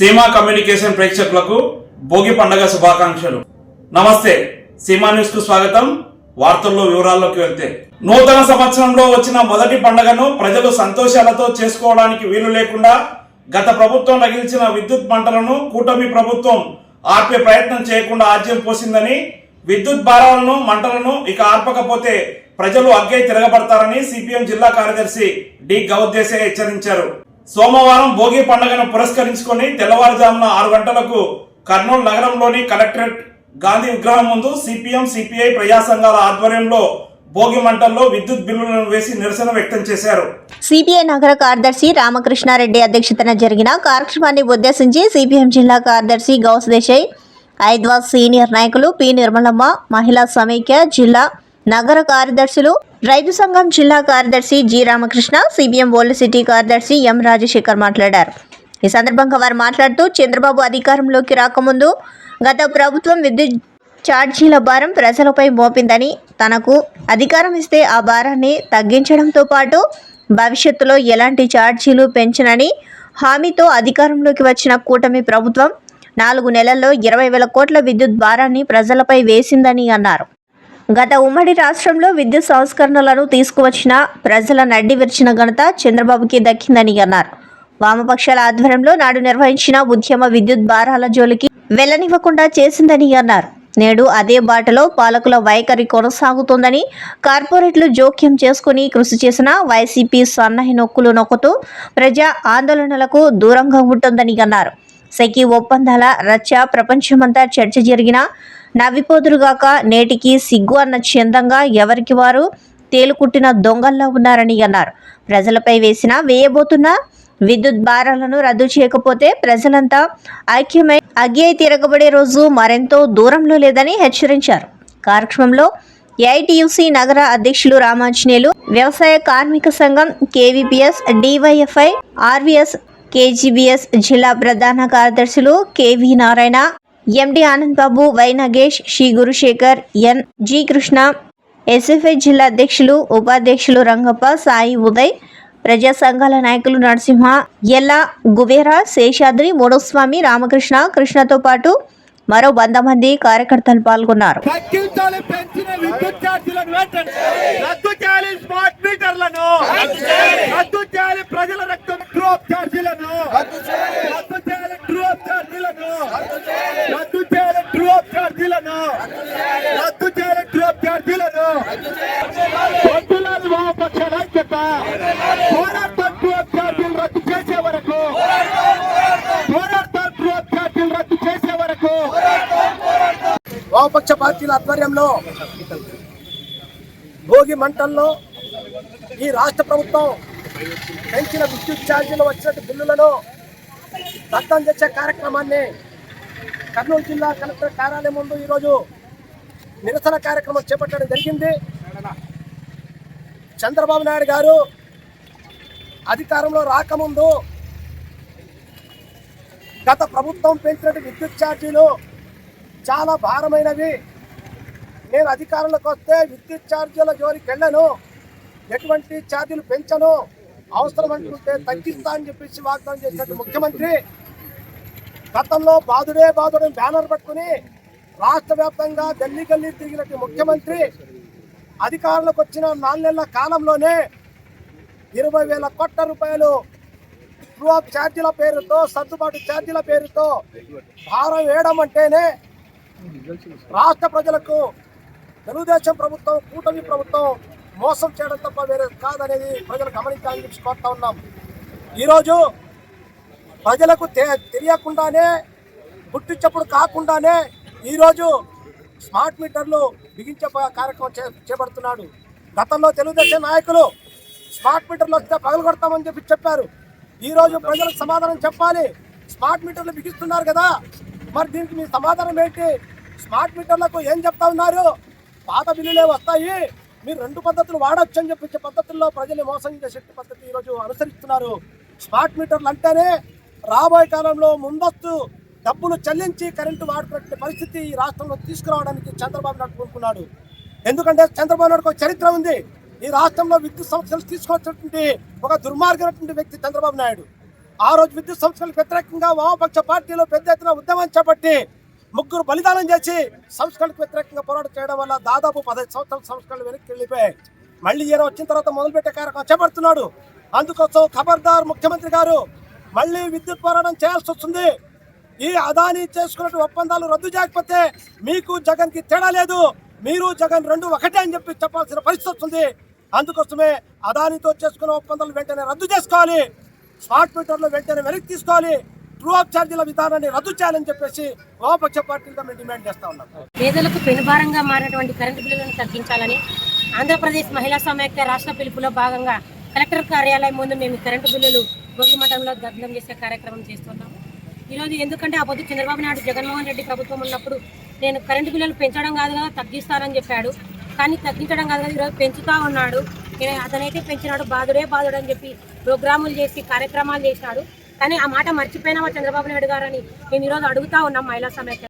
Seema communication ప్రేక్షకులకు భోగి పండగ శుభాకాంక్షలు. నమస్తే సీమా న్యూస్కు స్వాగతం. వార్తల్లో వివరాల్లోకి వెళ్తే నూతన సంవత్సరంలో వచ్చిన మొదటి పండగను ప్రజలు సంతోషాలతో చేసుకోవడానికి వీలు లేకుండా గత ప్రభుత్వం రగిల్చిన విద్యుత్ మంటలను కూటమి ప్రభుత్వం ఆర్పే ప్రయత్నం చేయకుండా ఆజ్యం పోసిందని విద్యుత్ భారాలను మంటలను ఇక ఆర్పకపోతే ప్రజలు అగ్గై తిరగబడతారని సిపిఎం జిల్లా కార్యదర్శి డి గౌద్దేశే హెచ్చరించారు. సోమవారం భోగి పండుగను పురస్కరించుకొని తెల్లవారుజామున ఆరు గంటలకు కర్నూలు నగరంలోని కలెక్టరేట్ గాంధీ విగ్రహం ముందు సిపిఎం సిపిఐ ప్రజా సంఘాల ఆధ్వర్యంలో భోగి మంటల్లో విద్యుత్ బిల్లులను వేసి నిరసన వ్యక్తం చేశారు. సిపిఐ నగర కార్యదర్శి రామకృష్ణారెడ్డి అధ్యక్షతన జరిగిన కార్యక్రమాన్ని ఉద్దేశించి సిపిఎం జిల్లా కార్యదర్శి గౌస్ దేశాయ్ ఐద్వాస్ సీనియర్ నాయకులు పి నిర్మలమ్మ మహిళా సమైక్య జిల్లా నగర కార్యదర్శులు రైతు సంఘం జిల్లా కార్యదర్శి G Ramakrishna CPM old city కార్యదర్శి ఎం రాజశేఖర్ మాట్లాడారు. ఈ సందర్భంగా వారు మాట్లాడుతూ చంద్రబాబు అధికారంలోకి రాకముందు గత ప్రభుత్వం విద్యుత్ ఛార్జీల భారం ప్రజలపై మోపిందని తనకు అధికారం ఇస్తే ఆ భారాన్ని తగ్గించడంతో పాటు భవిష్యత్తులో ఎలాంటి ఛార్జీలు పెంచనని హామీతో అధికారంలోకి వచ్చిన కూటమి ప్రభుత్వం నాలుగు నెలల్లో ఇరవై వేల కోట్ల విద్యుత్ భారాన్ని ప్రజలపై వేసిందని అన్నారు. గత ఉమ్మడి రాష్ట్రంలో విద్యుత్ సంస్కరణలను తీసుకువచ్చిన ప్రజల నడ్డి విరిచిన ఘనత చంద్రబాబుకి దక్కిందని అన్నారు. వామపక్షాల ఆధ్వర్యంలో నాడు నిర్వహించిన ఉద్యమ విద్యుత్ భారాల జోలికి వెళ్ళనివ్వకుండా చేసిందని అన్నారు. నేడు అదే బాటలో పాలకుల వైఖరి కొనసాగుతోందని కార్పొరేట్లు జోక్యం చేసుకుని కృషి చేసిన వైసీపీ సన్నాయి నొక్కులు నొక్కుతూ ప్రజా ఆందోళనలకు దూరంగా ఉంటుందని అన్నారు. సెకి ఒప్పందాల రచ్చ ప్రపంచమంతా చర్చ జరిగినా నవ్విపోదురుగాక నేటికి సిగ్గు అన్న చందంగా ఎవరికి వారు తేలుకుట్టిన దొంగల్లో ఉన్నారని అన్నారు. ప్రజలపై వేసిన వేయబోతున్న విద్యుత్ భారాలను రద్దు చేయకపోతే ప్రజలంతా ఐక్యమై అగ్గి తిరగబడే రోజు మరెంతో దూరంలో లేదని హెచ్చరించారు. కార్యక్రమంలో ఏఐటియుసి నగర అధ్యక్షులు రామాంజనేయులు వ్యవసాయ కార్మిక సంఘం కేవీపీఎస్ డివైఎఫ్ఐ ఆర్వీఎస్ కేజీబీఎస్ జిల్లా ప్రధాన కార్యదర్శులు KV Narayana MD Anand Babu Y Nagesh Sri Gurusekhar N G Krishna SFI జిల్లా అధ్యక్షులు ఉపాధ్యక్షులు రంగప్ప సాయి ఉదయ్ ప్రజా సంఘాల నాయకులు నరసింహ ఎల్ల గువేరా శేషాద్రి మూడోస్వామి రామకృష్ణ కృష్ణతో పాటు మరో వంద మంది కార్యకర్తలు పాల్గొన్నారు. తగ్గించాలి పెంచిన విద్యుత్ ఛార్జీలను వెంటనే రద్దు చేయాలి స్మార్ట్ మీటర్లను రద్దు చేయాలి ప్రజల రక్తం ట్రూప్ ఛార్జీలను రద్దు చేయాలి ట్రూప్ ఛార్జీలను రద్దు చేయాలి ట్రూప్ ఛార్జీలను రద్దు చేయాలి ట్రూప్ ఛార్జీలను వద్దులాది వామపక్షాల ఐక్యత పోరాటం ట్రూప్ రద్దు చేసే వరకు పోరాటం రద్దు చేసే వరకు వామపక్ష పార్టీల ఆధ్వర్యంలో భోగి మంటల్లో ఈ రాష్ట్ర ప్రభుత్వం పెంచిన విద్యుత్ ఛార్జీలు వచ్చినట్టు బిల్లులను రద్దు చేసే కార్యక్రమాన్ని కర్నూలు జిల్లా కలెక్టర్ కార్యాలయం ముందు ఈరోజు నిరసన కార్యక్రమం చేపట్టడం జరిగింది. చంద్రబాబు నాయుడు గారు అధికారంలో రాకముందు గత ప్రభుత్వం పెంచినట్టు విద్యుత్ ఛార్జీలు చాలా భారమైనవి. నేను అధికారంలోకి వస్తే విద్యుత్ ఛార్జీల జోలికి వెళ్ళను. ఎటువంటి ఛార్జీలు పెంచను. అవసరం అనుకుంటే తగ్గిస్తా అని చెప్పేసి వాగ్దానం చేసినట్టు ముఖ్యమంత్రి గతంలో బాధుడే బాధుడని బ్యానర్ పట్టుకుని రాష్ట్ర వ్యాప్తంగా గల్లీ గల్లీ తిరిగినట్టు ముఖ్యమంత్రి అధికారంలోకి వచ్చిన నాలుగు నెలల కాలంలోనే ఇరవై వేల కోట్ల రూపాయలు ట్రూ ఛార్జీల పేరుతో సర్దుబాటు ఛార్జీల పేరుతో భారం వేయడం అంటేనే రాష్ట్ర ప్రజలకు తెలుగుదేశం ప్రభుత్వం కూటమి ప్రభుత్వం మోసం చేయడం తప్ప వేరే కాదనేది ప్రజలు గమనించాలని చెప్పి కోరుతా ఉన్నాం. ఈరోజు ప్రజలకు తె- తెలియకుండానే గుర్తించప్పుడు కాకుండానే ఈరోజు స్మార్ట్ మీటర్లు బిగించే కార్యక్రమం చే చేపడుతున్నాడు. గతంలో తెలుగుదేశం నాయకులు స్మార్ట్ మీటర్లు వస్తే పగలగొడతామని చెప్పి చెప్పారు. ఈరోజు ప్రజలకు సమాధానం చెప్పాలి. స్మార్ట్ మీటర్లు బిగిస్తున్నారు కదా. మరి దీనికి మీ సమాధానం ఏంటి? స్మార్ట్ మీటర్లకు ఏం చెప్తా ఉన్నారు? పాత బిల్లులే వస్తాయి. మీరు రెండు పద్ధతులు వాడచ్చు అని చెప్పించే పద్ధతుల్లో ప్రజల్ని మోసం చేసే పద్ధతి ఈరోజు అనుసరిస్తున్నారు. స్మార్ట్ మీటర్లు అంటేనే రాబోయే కాలంలో ముందస్తు డబ్బులు చెల్లించి కరెంటు వాడుకునే పరిస్థితి ఈ రాష్ట్రంలో తీసుకురావడానికి చంద్రబాబు నాయుడు కోరుకున్నాడు. ఎందుకంటే చంద్రబాబు నాయుడుకు చరిత్ర ఉంది. ఈ రాష్ట్రంలో విద్యుత్ సంస్థలు తీసుకొచ్చినటువంటి ఒక దుర్మార్గమైనటువంటి వ్యక్తి చంద్రబాబు నాయుడు. ఆ రోజు విద్యుత్ సంస్థలకు వ్యతిరేకంగా వామపక్ష పార్టీలు పెద్ద ఎత్తున ఉద్యమం చేపట్టి ముగ్గురు బలిదానం చేసి సంస్కరణకు వ్యతిరేకంగా పోరాటం చేయడం వల్ల దాదాపు పదహైదు సంవత్సరాల సంస్కరణలు వెనక్కి వెళ్ళిపోయాయి. మళ్ళీ ఈయన వచ్చిన తర్వాత మొదలుపెట్టే కార్యక్రమం చేపడుతున్నాడు. అందుకోసం ఖబర్దార్ ముఖ్యమంత్రి గారు మళ్ళీ విద్యుత్ పోరాటం చేయాల్సి వస్తుంది. ఈ అదాని చేసుకున్న ఒప్పందాలు రద్దు చేయకపోతే మీకు జగన్కి తేడా లేదు. మీరు జగన్ రెండు ఒకటే అని చెప్పి చెప్పాల్సిన పరిస్థితి వస్తుంది. అందుకోసమే అదానితో చేసుకున్న ఒప్పందాలు వెంటనే రద్దు చేసుకోవాలి. స్మార్ట్ మీటర్లు వెంటనే వెనక్కి తీసుకోవాలి. ట్రూ ఆఫ్ ఛార్జీల విధానాన్ని రద్దు చేయాలని చెప్పేసి వామపక్ష పార్టీలతో మేము డిమాండ్ చేస్తా ఉన్నాం పేదలకు పెనుభారంగా మారినటువంటి కరెంటు బిల్లులను తగ్గించాలని ఆంధ్రప్రదేశ్ మహిళా సమాఖ్య రాష్ట్ర పిలుపులో భాగంగా కలెక్టర్ కార్యాలయం ముందు మేము కరెంటు బిల్లులు భోగి మండలంలో దగ్ధం చేసే కార్యక్రమం చేస్తున్నాము. ఈరోజు ఎందుకంటే ఆ పొద్దు చంద్రబాబు నాయుడు జగన్మోహన్ రెడ్డి ప్రభుత్వం ఉన్నప్పుడు నేను కరెంటు బిల్లులు పెంచడం కాదు కదా తగ్గిస్తానని చెప్పాడు. కానీ తగ్గించడం కాదు కదా ఈరోజు పెంచుతా ఉన్నాడు. అతనైతే పెంచినాడు బాధుడే బాధుడు అని చెప్పి ప్రోగ్రాములు చేసి కార్యక్రమాలు చేసినాడు. కానీ ఆ మాట మర్చిపోయినామా చంద్రబాబు నాయుడు గారు అని మేము ఈరోజు అడుగుతా ఉన్నాం మహిళా సమైక్య